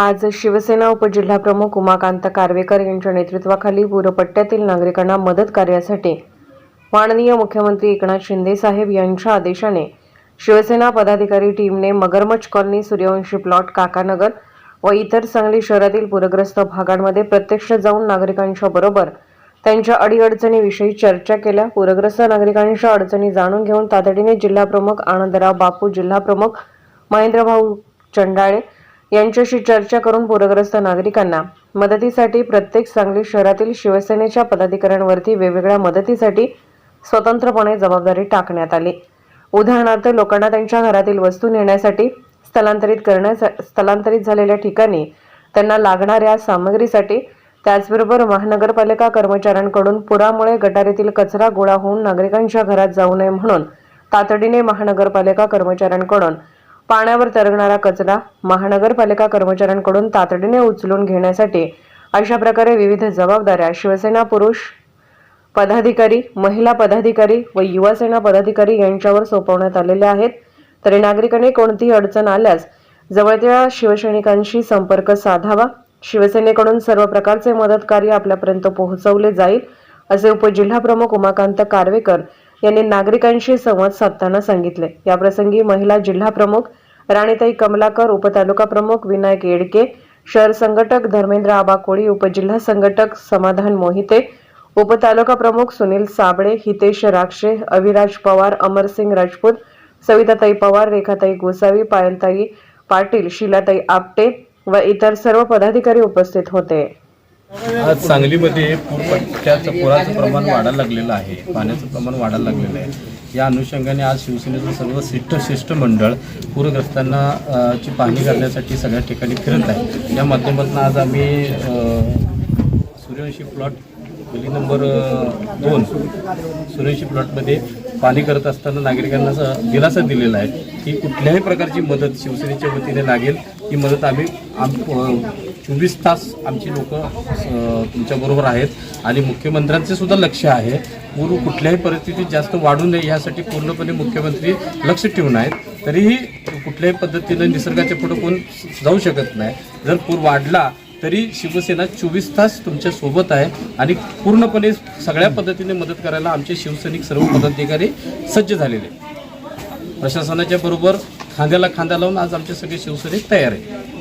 आज शिवसेना उपजिल्हाप्रमुख उमाकांत कारवेकर यांच्या नेतृत्वाखाली पूरपट्ट्यातील नागरिकांना मदत कार्यासाठी माननीय मुख्यमंत्री एकनाथ शिंदे साहेब यांच्या आदेशाने शिवसेना पदाधिकारी टीमने मगरमच्छ कॉलनी सूर्यवंशी प्लॉट काकानगर व इतर सांगली शहरातील पूरग्रस्त भागांमध्ये प्रत्यक्ष जाऊन नागरिकांच्या बरोबर त्यांच्या अडीअडचणीविषयी चर्चा केल्या. पूरग्रस्त नागरिकांच्या अडचणी जाणून घेऊन तातडीने जिल्हाप्रमुख आनंदराव बापू जिल्हाप्रमुख महेंद्रभाऊ चंडाळे यांच्याशी चर्चा करून पूरग्रस्त नागरिकांना मदतीसाठी प्रत्येक सांगली शहरातील शिवसेनेच्या पदाधिकाऱ्यांवरती वेगवेगळ्या मदतीसाठी स्वतंत्रपणे जबाबदारी टाकण्यात आली. उदाहरणार्थ लोकांना त्यांच्या घरातील वस्तू नेण्यासाठी स्थलांतरित करण्यास स्थलांतरित झालेल्या ठिकाणी त्यांना लागणाऱ्या सामग्रीसाठी त्याचबरोबर महानगरपालिका कर्मचाऱ्यांकडून पुरामुळे गटारीतील कचरा गोळा होऊन नागरिकांच्या घरात जाऊ नये म्हणून तातडीने महानगरपालिका कर्मचाऱ्यांकडून पाण्यावर तरंगणारा कचरा महानगरपालिका कर्मचाऱ्यांकडून तातडीने उचलून घेण्यासाठी अशा प्रकारे विविध जबाबदाऱ्या शिवसेना पुरुष पदाधिकारी महिला पदाधिकारी व युवासेना पदाधिकारी यांच्यावर सोपवण्यात आलेल्या आहेत. तरी नागरिकांनी कोणतीही अडचण आल्यास जवळच्या शिवसैनिकांशी संपर्क साधावा. शिवसेनेकडून सर्व प्रकारचे मदत कार्य आपल्यापर्यंत पोहोचवले जाईल असे उपजिल्हाप्रमुख उमाकांत कारवेकर यांनी नागरिकांशी संवाद साधताना सांगितले. याप्रसंगी महिला जिल्हाप्रमुख राणीताई कमलाकर उपतालुका प्रमुख विनायक येडके शहर संघटक धर्मेंद्र आबा कोळी उपजिल्हा संघटक समाधान मोहिते उपतालुका प्रमुख सुनील साबळे हितेश राक्षे अविराज पवार अमरसिंग राजपूत सविताताई पवार रेखाताई गोसावी पायलताई पाटील शिलाताई आपटे व इतर सर्व पदाधिकारी उपस्थित होते. आज सांगलीमध्ये पूरपट्ट्याचं पुराचं प्रमाण वाढायला लागलेलं आहे. पाण्याचं प्रमाण वाढायला लागलेलं आहे. या अनुषंगाने आज शिवसेनेचं सर्व शिष्ट शिष्ट मंडळ पूरग्रस्तांना ची पाहणी करण्यासाठी सगळ्या ठिकाणी फिरत आहे. या माध्यमातून आज आम्ही सूर्यवंशी प्लॉट गली नंबर दोन सूर्यवंशी प्लॉटमध्ये पाणी करत असताना नागरिकांना दिलासा दिलेला आहे. की कुठल्याही प्रकारची मदत शिवसेनेच्या वतीने लागेल ही मदत आम्ही आम चोवीस तास आमची लोक तुमच्याबरोबर आहेत. आणि मुख्यमंत्र्यांचे सुद्धा लक्ष आहे. पूर कुठल्याही परिस्थितीत जास्त वाढू नये यासाठी पूर्णपणे मुख्यमंत्री लक्ष ठेवून आहेत. तरीही कुठल्याही पद्धतीनं निसर्गाच्या पुढे कोण जाऊ शकत नाही. जर पूर वाढला तरी शिवसेना चोवीस तास तुमच्यासोबत आहे. आणि पूर्णपणे सगळ्या पद्धतीने मदत करायला आमचे शिवसैनिक सर्व पदाधिकारी सज्ज झालेले आहेत. प्रशासनाच्या बरोबर खांद्याला खांदा लावून आज आमचे सगळे शिवसैनिक तयार आहेत.